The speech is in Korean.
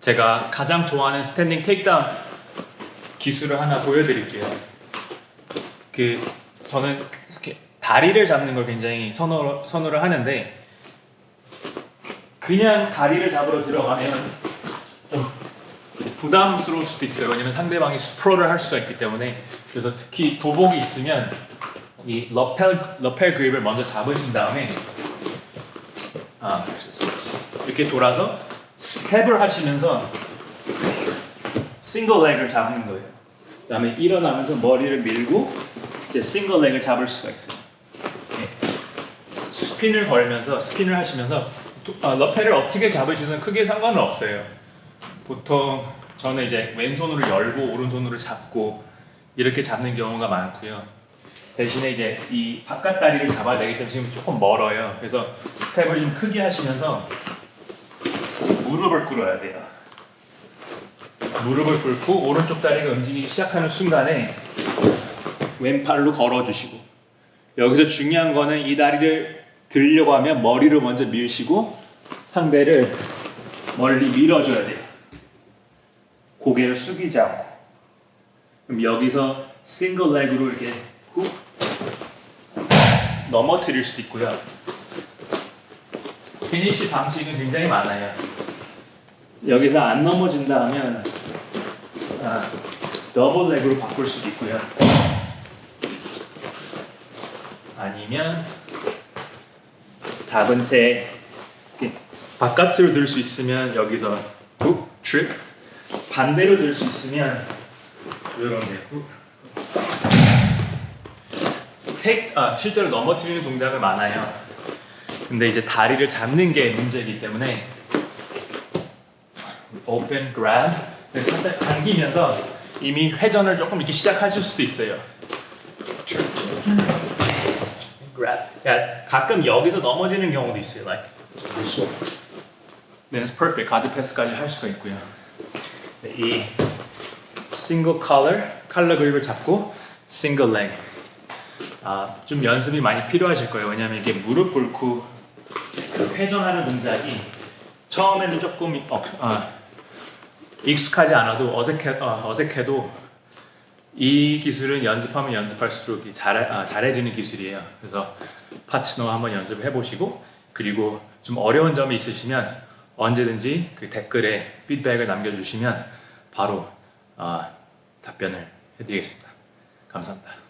제가 가장 좋아하는 스탠딩 테이크다운 기술을 하나 보여드릴게요. 그 저는 이렇게 다리를 잡는 걸 굉장히 선호 선호를 하는데 그냥 다리를 잡으러 들어가면 좀 부담스러울 수도 있어요. 왜냐면 상대방이 스프롤을 할 수가 있기 때문에 그래서 특히 도복이 있으면 이 러펠 러펠 그립을 먼저 잡으신 다음에 아 이렇게 돌아서 스텝을 하시면서 싱글 렉을 잡는 거예요. 그 다음에 일어나면서 머리를 밀고 이제 싱글 렉을 잡을 수가 있어요. 예. 스핀을 걸면서 스핀을 하시면서 또- 아, 러펠을 어떻게 잡으시든 크게 상관은 없어요. 보통 저는 이제 왼손으로 열고 오른손으로 잡고 이렇게 잡는 경우가 많고요. 대신에 이제 이 바깥 다리를 잡아야 되기 때문에 지금 조금 멀어요. 그래서 스텝을 좀 크게 하시면서 무릎을 꿇어야 돼요. 무릎을 꿇고 오른쪽 다리가 움직이기 시작하는 순간에 왼팔로 걸어주시고 여기서 중요한 거는 이 다리를 들려고 하면 머리를 먼저 밀시고 상대를 멀리 밀어줘야 돼요. 고개를 숙이지 않고 그럼 여기서 싱글 렉으로 이렇게 훅 넘어뜨릴 수도 있고요. 피니시 방식은 굉장히 많아요. 여기서 안 넘어진다 하면 아, 더블 렉으로 바꿀 수도 있고요. 아니면 잡은 채 바깥으로 들 수 있으면 여기서 훅, 트릭 반대로 들 수 있으면 이런 게 훅. 택, 아, 실제로 넘어뜨리는 동작을 많아요. 근데 이제 다리를 잡는 게 문제이기 때문에 open grab 네, 살짝 당기면서 이미 회전을 조금 이렇게 시작하실 수도 있어요. grab. 야, 가끔 여기서 넘어지는 경우도 있어요. Like. Then it's perfect. 가드 패스까지 할 수가 있고요. 네, 이 single color 컬러 그립을 잡고 single leg. 아, 좀 연습이 많이 필요하실 거예요. 왜냐하면 이게 무릎 꿇고 그 회전하는 동작이 처음에는 조금 어, 아, 익숙하지 않아도 어색해, 어, 어색해도 이 기술은 연습하면 연습할수록 이 잘, 아, 잘해지는 기술이에요. 그래서 파트너 한번 연습을 해보시고 그리고 좀 어려운 점이 있으시면 언제든지 그 댓글에 피드백을 남겨주시면 바로 아, 답변을 해드리겠습니다. 감사합니다.